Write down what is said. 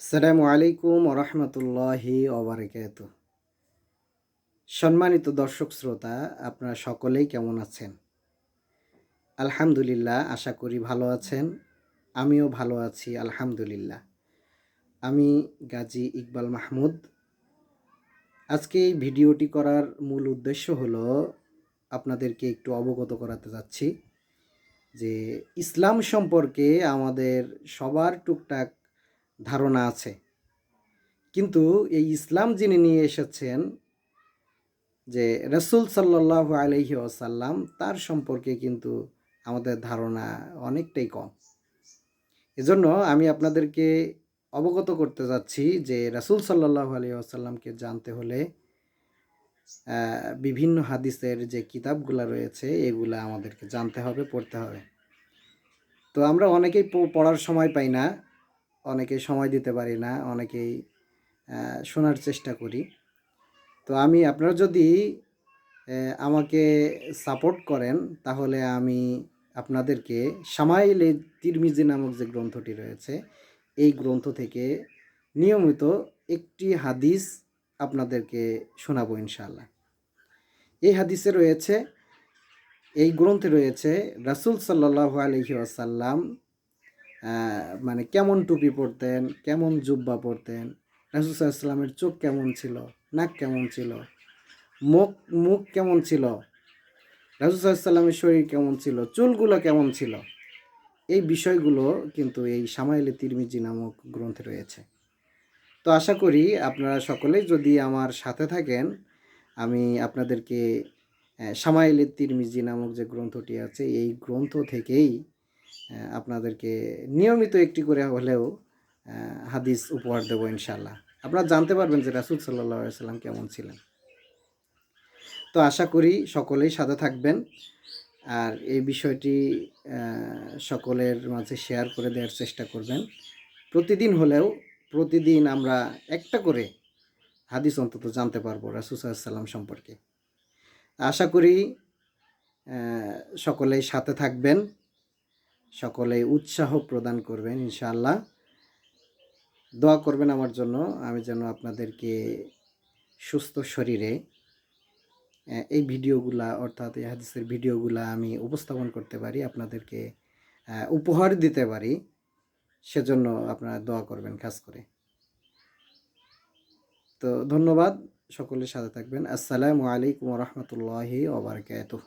আসসালামু আলাইকুম রহমতুল্লাহি ওবরাকাত সম্মানিত দর্শক শ্রোতা, আপনারা সকলেই কেমন আছেন? আলহামদুলিল্লাহ, আশা করি ভালো আছেন। আমিও ভালো আছি, আলহামদুলিল্লাহ। আমি গাজী ইকবাল মাহমুদ। আজকে এই ভিডিওটি করার মূল উদ্দেশ্য হলো, আপনাদেরকে একটু অবগত করাতে যাচ্ছি যে ইসলাম সম্পর্কে আমাদের সবার টুকটাক ধারণা আছে। কিন্তু এই ইসলাম যিনি নিয়ে এসেছেন, যে রসুল সাল্লাহ আলহি আসাল্লাম তার সম্পর্কে কিন্তু আমাদের ধারণা অনেকটাই কম। এজন্য আমি আপনাদেরকে অবগত করতে যাচ্ছি যে রাসুল সাল্লাহ আলহি আসাল্লামকে জানতে হলে বিভিন্ন হাদিসের যে কিতাবগুলো রয়েছে, এগুলা আমাদেরকে জানতে হবে, পড়তে হবে। তো আমরা অনেকেই পড়ার সময় পাই না। অনেকেই সময় দিতে পারি না, অনেকেই শোনার চেষ্টা করি। তো আমি, আপনারা যদি আমাকে সাপোর্ট করেন, তাহলে আমি আপনাদেরকে সামাইলে তিরমিজি নামক যে গ্রন্থটি রয়েছে, এই গ্রন্থ থেকে নিয়মিত একটি হাদিস আপনাদেরকে শোনাবো ইনশাআল্লাহ। এই হাদিসে রয়েছে, এই গ্রন্থে রয়েছে, রাসূল সাল্লাল্লাহু আলহি আসাল্লাম মানে কেমন টুপি পরতেন, কেমন জুব্বা পরতেন? রাসুল সাল্লামের চোখ কেমন ছিল? নাক কেমন ছিল? মুখ মুখ কেমন ছিল? রাসুল সাল্লামের শরীর কেমন ছিল? চুলগুলো কেমন ছিল? এই বিষয়গুলো কিন্তু এই সামাইলে তিরমিজি নামক গ্রন্থে রয়েছে। তো আশা করি আপনারা সকলেই যদি আমার সাথে থাকেন, আমি আপনাদেরকে সামাইলে তিরমিজি নামক যে গ্রন্থটি আছে, এই গ্রন্থ থেকেই আপনাদেরকে নিয়মিত একটি করে হলেও হাদিস উপহার দেবো ইনশাল্লাহ আপনারা জানতে পারবেন যে রাসুল সাল্লাহ সাল্লাম কেমন ছিলেন। তো আশা করি সকলেই সাথে থাকবেন। আর এই বিষয়টি সকলের মাঝে শেয়ার করে দেওয়ার চেষ্টা করবেন। প্রতিদিন হলেও, প্রতিদিন আমরা একটা করে হাদিস অন্তত জানতে পারব রাসুল সাল্লাম সম্পর্কে। আশা করি সকলেই সাথে থাকবেন। সকলে উৎসাহ প্রদান করবেন, ইনশাআল্লাহ। দোয়া করবেন আমার জন্য, আমি যেন আপনাদেরকে সুস্থ শরীরে এই ভিডিওগুলা, অর্থাৎ এই হাদিসের ভিডিওগুলা আমি উপস্থাপন করতে পারি, আপনাদেরকে উপহার দিতে পারি, সেজন্য আপনারা দোয়া করবেন খাস করে। তো ধন্যবাদ, সকলের সাথে থাকবেন। আসসালামু আলাইকুম রহমতুল্লাহি ওবরাকাতুহ